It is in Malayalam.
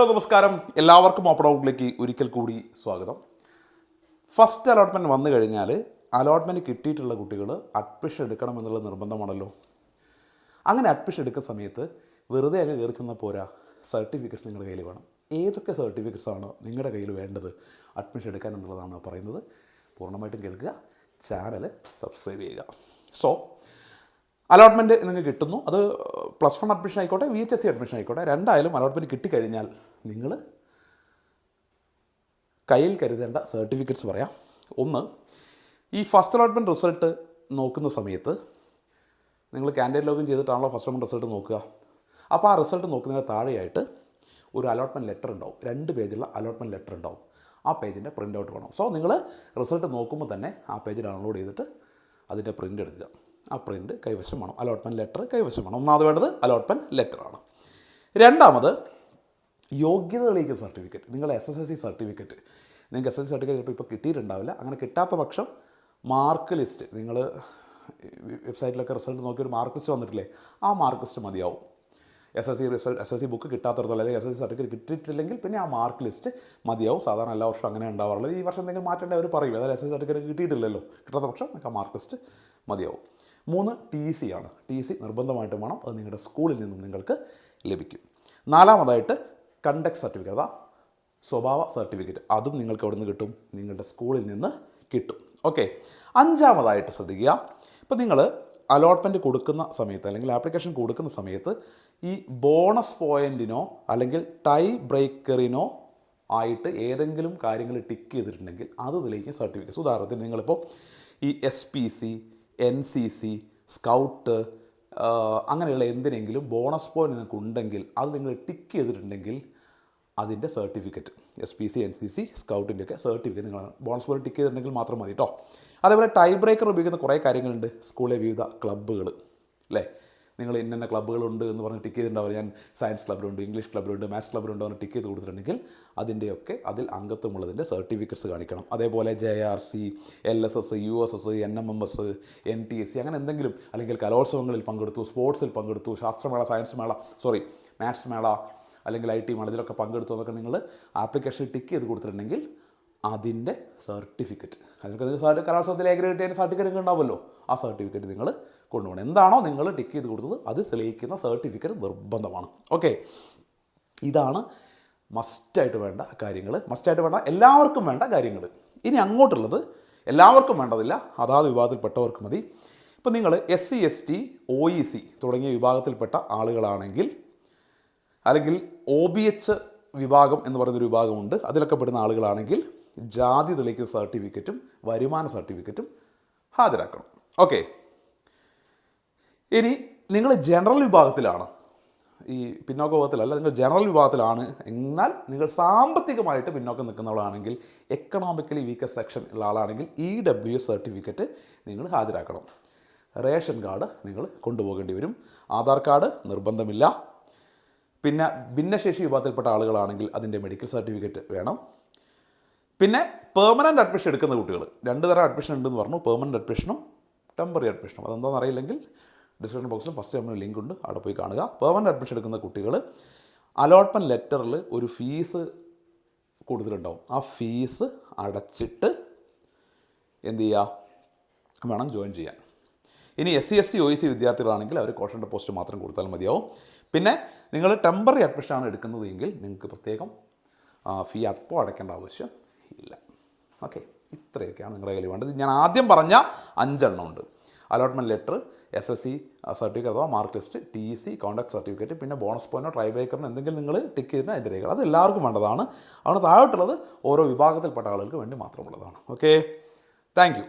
ഹലോ നമസ്കാരം. എല്ലാവർക്കും ഓപ്പൺ ഔട്ടിലേക്ക് ഒരിക്കൽ കൂടി സ്വാഗതം. ഫസ്റ്റ് അലോട്ട്മെന്റ് വന്നു കഴിഞ്ഞാൽ അലോട്ട്മെന്റ് കിട്ടിയിട്ടുള്ള കുട്ടികൾ അഡ്മിഷൻ എടുക്കണം എന്നുള്ള നിർബന്ധമാണല്ലോ. അങ്ങനെ അഡ്മിഷൻ എടുക്കുന്ന സമയത്ത് വെറുതെ അങ്ങ് കയറി ചെന്നാൽ പോരാ. സർട്ടിഫിക്കറ്റ്സ് നിങ്ങളുടെ കയ്യിൽ വേണം. ഏതൊക്കെ സർട്ടിഫിക്കറ്റ്സ് ആണ് നിങ്ങളുടെ കയ്യിൽ വേണ്ടത് അഡ്മിഷൻ എടുക്കാൻ എന്നുള്ളതാണ് പറയുന്നത്. പൂർണമായിട്ടും കേൾക്കുക. ചാനൽ സബ്സ്ക്രൈബ് ചെയ്യുക. സോ അലോട്ട്മെന്റ് നിങ്ങൾക്ക് കിട്ടുന്നു. അത് പ്ലസ് വൺ അഡ്മിഷൻ ആയിക്കോട്ടെ V H S C admission ആയിക്കോട്ടെ രണ്ടായാലും അലോട്ട്മെന്റ് കിട്ടിക്കഴിഞ്ഞാൽ നിങ്ങൾ കയ്യിൽ കരുതേണ്ട സർട്ടിഫിക്കറ്റ്സ് പറയാം. ഒന്ന് ഈ ഫസ്റ്റ് അലോട്ട്മെന്റ് റിസൾട്ട് നോക്കുന്ന സമയത്ത് നിങ്ങൾ ക്യാൻഡിഡേറ്റ് ലോഗിൻ ചെയ്തിട്ടാണല്ലോ ഫസ്റ്റ് അലോട്ട്മെന്റ് റിസൾട്ട് നോക്കുക. അപ്പോൾ ആ റിസൾട്ട് നോക്കുന്നതിന് താഴെയായിട്ട് ഒരു അലോട്ട്മെന്റ് ലെറ്റർ ഉണ്ടാവും. രണ്ട് പേജുള്ള അലോട്ട്മെന്റ് ലെറ്റർ ഉണ്ടാവും. ആ പേജിന്റെ പ്രിന്റ് ഔട്ട് വേണം സോ നിങ്ങൾ റിസൾട്ട് നോക്കുമ്പോൾ തന്നെ ആ പേജ് ഡൗൺലോഡ് ചെയ്തിട്ട് അതിന്റെ പ്രിന്റ് എടുക്കുക. ആ പ്രിന്റ് കൈവശം വേണം അലോട്ട്മെന്റ് ലെറ്റർ കൈവശം വേണം ഒന്നാമത് വേണ്ടത് അലോട്ട്മെന്റ് ലെറ്ററാണ് രണ്ടാമത് യോഗ്യത തെളിയിക്കുന്ന സർട്ടിഫിക്കറ്റ് നിങ്ങളുടെ S S L C certificate നിങ്ങൾക്ക് എസ് എസ് സി സർട്ടിഫിക്കറ്റ് ഇപ്പോൾ കിട്ടിയിട്ടുണ്ടാവില്ല അങ്ങനെ കിട്ടാത്ത പക്ഷം മാർക്ക് ലിസ്റ്റ് നിങ്ങൾ വെബ്സൈറ്റിലൊക്കെ റിസൾട്ട് നോക്കി ഒരു മാർക്ക് ലിസ്റ്റ് വന്നിട്ടില്ലേ ആ മാർക്ക് ലിസ്റ്റ് മതിയാവും S S C result S S C book കിട്ടാത്തടത്തോളം അല്ലെങ്കിൽ എസ് എസ് സി സർട്ടിഫിക്കറ്റ് കിട്ടിയിട്ടില്ലെങ്കിൽ പിന്നെ ആ മാർക്ക് ലിസ്റ്റ് മതിയാവും സാധാരണ എല്ലാ വർഷവും അങ്ങനെ ഉണ്ടാവാറുള്ളത് ഈ വർഷം എന്തെങ്കിലും മാറ്റേണ്ടവർ പറയും അതായത് എസ് എസ് സി സർട്ടിഫിക്കറ്റ് കിട്ടിയിട്ടില്ലല്ലോ കിട്ടാത്ത പക്ഷം ആ മാർക്ക് ലിസ്റ്റ് മതിയാവും മൂന്ന് ടി സി ആണ്. ടി സി നിർബന്ധമായിട്ടും വേണം. അത് നിങ്ങളുടെ സ്കൂളിൽ നിന്നും നിങ്ങൾക്ക് ലഭിക്കും. നാലാമതായിട്ട് കണ്ടക്ട് സർട്ടിഫിക്കറ്റ് അതാ സ്വഭാവ സർട്ടിഫിക്കറ്റ് അതും നിങ്ങൾക്ക് എവിടെ നിന്ന് കിട്ടും? നിങ്ങളുടെ സ്കൂളിൽ നിന്ന് കിട്ടും. ഓക്കെ അഞ്ചാമതായിട്ട് ശ്രദ്ധിക്കുക. ഇപ്പോൾ നിങ്ങൾ അലോട്ട്മെന്റ് കൊടുക്കുന്ന സമയത്ത് അല്ലെങ്കിൽ ആപ്ലിക്കേഷൻ കൊടുക്കുന്ന സമയത്ത് ഈ ബോണസ് പോയിന്റിനോ അല്ലെങ്കിൽ ടൈ ബ്രേക്കറിനോ ആയിട്ട് ഏതെങ്കിലും കാര്യങ്ങൾ ടിക്ക് ചെയ്തിട്ടുണ്ടെങ്കിൽ അത് തെളിയിക്കുന്ന സർട്ടിഫിക്കറ്റ്സ് ഉദാഹരണത്തിന് നിങ്ങളിപ്പോൾ ഈ S P C N C C scout അങ്ങനെയുള്ള എന്തിനെങ്കിലും ബോണസ് പോയിന്റ് നിങ്ങൾക്ക് ഉണ്ടെങ്കിൽ അത് നിങ്ങൾ ടിക്ക് ചെയ്തിട്ടുണ്ടെങ്കിൽ അതിന്റെ certificate S P C N C C സ്കൗട്ടിന്റെ ഒക്കെ സർട്ടിഫിക്കറ്റ് നിങ്ങൾ ബോണസ് പോലെ ടിക്ക് ചെയ്തിട്ടുണ്ടെങ്കിൽ മാത്രം മതി കേട്ടോ അതേപോലെ ടൈ ബ്രേക്കർ ഉപയോഗിക്കുന്ന കുറേ കാര്യങ്ങളുണ്ട്. സ്കൂളിലെ വിവിധ ക്ലബ്ബുകൾ അല്ലേ നിങ്ങൾ ഇന്ന ക്ലബ്ബുകളുണ്ട് എന്ന് പറഞ്ഞ് ടിക്ക് ചെയ്തിട്ടുണ്ടാവുക ഞാൻ സയൻസ് ക്ലബ്ബിലുണ്ട് ഇംഗ്ലീഷ് ക്ലബ്ബിലുണ്ട് മാത്സ് ക്ലബ്ബിലുണ്ട് എന്ന് ടിക്ക് ചെയ്ത് കൊടുത്തിട്ടുണ്ടെങ്കിൽ അതിന്റെയൊക്കെ അതിൽ അംഗത്വമുള്ളതിന്റെ സർട്ടിഫിക്കറ്റ്സ് കാണിക്കണം. അതേപോലെ J R C L S S U S S N M M S N T S C അങ്ങനെ എന്തെങ്കിലും അല്ലെങ്കിൽ കലോത്സവങ്ങളിൽ പങ്കെടുത്തു സ്പോർട്സിൽ പങ്കെടുത്തു ശാസ്ത്രമേള സയൻസ് മേള സോറി മാത്സ് മേള അല്ലെങ്കിൽ ഐ ടി മേള ഇതിലൊക്കെ പങ്കെടുത്തു എന്നൊക്കെ നിങ്ങൾ ആപ്ലിക്കേഷൻ ടിക്ക് ചെയ്ത് കൊടുത്തിട്ടുണ്ടെങ്കിൽ അതിന്റെ സർട്ടിഫിക്കറ്റ്. അതിനൊക്കെ ഏകര കിട്ടിയ സർട്ടിഫിക്കറ്റ് ഉണ്ടാവുമല്ലോ. ആ സർട്ടിഫിക്കറ്റ് നിങ്ങൾ കൊണ്ടുപോകണം. എന്താണോ നിങ്ങൾ ടിക്ക് ചെയ്ത് കൊടുത്തത് അത് തെളിയിക്കുന്ന സർട്ടിഫിക്കറ്റ് നിർബന്ധമാണ്. ഓക്കെ ഇതാണ് മസ്റ്റായിട്ട് വേണ്ട കാര്യങ്ങൾ. മസ്റ്റായിട്ട് വേണ്ട എല്ലാവർക്കും വേണ്ട കാര്യങ്ങൾ. ഇനി അങ്ങോട്ടുള്ളത് എല്ലാവർക്കും വേണ്ടതില്ല. അതാത് വിഭാഗത്തിൽപ്പെട്ടവർക്ക് മതി. ഇപ്പം നിങ്ങൾ S C S T O E C തുടങ്ങിയ വിഭാഗത്തിൽപ്പെട്ട ആളുകളാണെങ്കിൽ അല്ലെങ്കിൽ ഒ ബി എച്ച് വിഭാഗം എന്ന് പറയുന്നൊരു വിഭാഗമുണ്ട്. അതിലൊക്കെ പെടുന്ന ആളുകളാണെങ്കിൽ ജാതി തെളിയിക്കുന്ന സർട്ടിഫിക്കറ്റും വരുമാന സർട്ടിഫിക്കറ്റും ഹാജരാക്കണം. ഓക്കെ. ഇനി നിങ്ങൾ ജനറൽ വിഭാഗത്തിലാണ്. ഈ പിന്നോക്ക വിഭാഗത്തിലല്ല നിങ്ങൾ ജനറൽ വിഭാഗത്തിലാണ്. എന്നാൽ നിങ്ങൾ സാമ്പത്തികമായിട്ട് പിന്നോക്കം നിൽക്കുന്നവളാണെങ്കിൽ എക്കണോമിക്കലി വീക്കർ സെക്ഷൻ ഉള്ള ആളാണെങ്കിൽ ഇ ഡബ്ല്യു എസ് സർട്ടിഫിക്കറ്റ് നിങ്ങൾ ഹാജരാക്കണം. റേഷൻ കാർഡ് നിങ്ങൾ കൊണ്ടുപോകേണ്ടി വരും. ആധാർ കാർഡ് നിർബന്ധമില്ല. പിന്നെ ഭിന്നശേഷി വിഭാഗത്തിൽപ്പെട്ട ആളുകളാണെങ്കിൽ അതിന്റെ മെഡിക്കൽ സർട്ടിഫിക്കറ്റ് വേണം. പിന്നെ പെർമനന്റ് അഡ്മിഷൻ എടുക്കുന്ന കുട്ടികൾ രണ്ട് തരം അഡ്മിഷൻ ഉണ്ടെന്ന് പറഞ്ഞു. പെർമനന്റ് അഡ്മിഷനും ടെമ്പററി അഡ്മിഷനും അതെന്താണെന്ന് അറിയില്ലെങ്കിൽ ഡിസ്ക്രിപ്ഷൻ ബോക്സിൽ ഫസ്റ്റ് നമ്മൾ ലിങ്ക് ഉണ്ട്. അവിടെ പോയി കാണുക. പെർമനന്റ് അഡ്മിഷൻ എടുക്കുന്ന കുട്ടികൾ അലോട്ട്മെന്റ് ലെറ്ററിൽ ഒരു ഫീസ് കൂടുതലുണ്ടാവും. ആ ഫീസ് അടച്ചിട്ട് എന്ത് ചെയ്യുക വേണം ജോയിൻ ചെയ്യാൻ. ഇനി S C S C O C വിദ്യാർത്ഥികളാണെങ്കിൽ അവർ കോഷൻ പോസ്റ്റ് മാത്രം കൊടുത്താൽ മതിയാവും. പിന്നെ നിങ്ങൾ ടെമ്പററി അഡ്മിഷനാണ് എടുക്കുന്നത് എങ്കിൽ നിങ്ങൾക്ക് പ്രത്യേകം ഫീ അപ്പോൾ അടയ്ക്കേണ്ട ആവശ്യം ഇല്ല. ഓക്കെ ഇത്രയൊക്കെയാണ് നിങ്ങളുടെ കയ്യിൽ വേണ്ടത്. ഞാൻ ആദ്യം പറഞ്ഞ അഞ്ചെണ്ണം ഉണ്ട്. Allotment letter S S C certificate അഥവാ mark list T C conduct certificate പിന്നെ ബോണസ് പോയിന്റോ ട്രൈ ബ്രേക്കറിന് എന്തെങ്കിലും നിങ്ങൾ ടിക്ക് ചെയ്തിട്ട് അതിന്റെ രേഖകൾ അത് എല്ലാവർക്കും വേണ്ടതാണ്. അവിടെ താഴോട്ടുള്ളത് ഓരോ വിഭാഗത്തിൽപ്പെട്ട ആളുകൾക്ക് വേണ്ടി മാത്രമുള്ളതാണ്. Okay thank